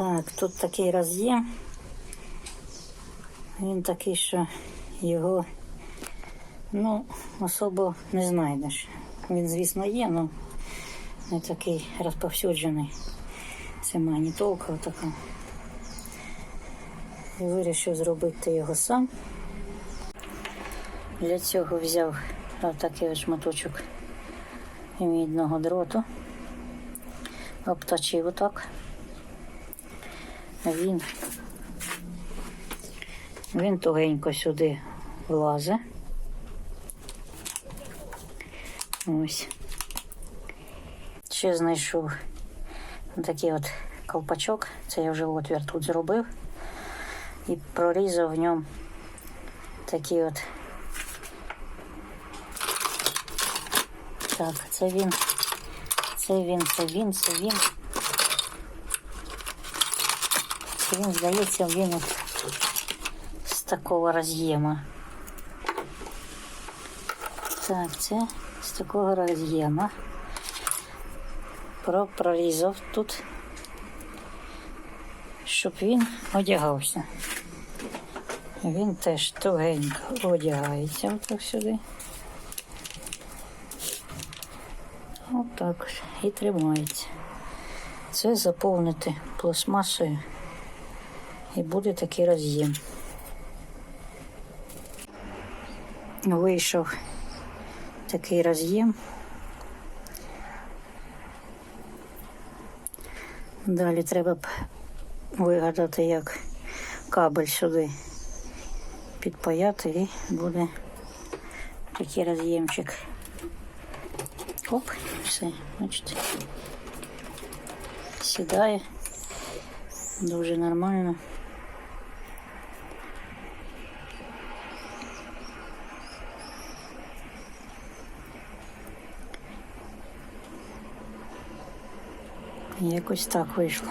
Так, тут такий роз'єм. Він такий, що його ну, особо не знайдеш. Він, звісно, є, але не такий розповсюджений. Це магнітолка така. І вирішив зробити його сам. Для цього взяв отакий ось шматочок мідного дроту, обточив отак. Він, він тугенько сюди влазить. Ось. Ще знайшов такий от колпачок. Це я вже отвір тут зробив. І прорізав в ньому такі от. Так, це він. Це він, це він, це він. Він, здається, він от з такого роз'єма. Так, це з такого роз'єма. Про- Прорізав тут, щоб він одягався. Він теж тугенько одягається отак сюди. Отак і тримається. Це заповнити пластмасою і буде такий роз'єм. Вийшов такий роз'єм. Далі треба б вигадати, як кабель сюди підпаяти і буде такий роз'ємчик. Оп, все, бачите. Сідає. Дуже нормально. Якось так вийшло.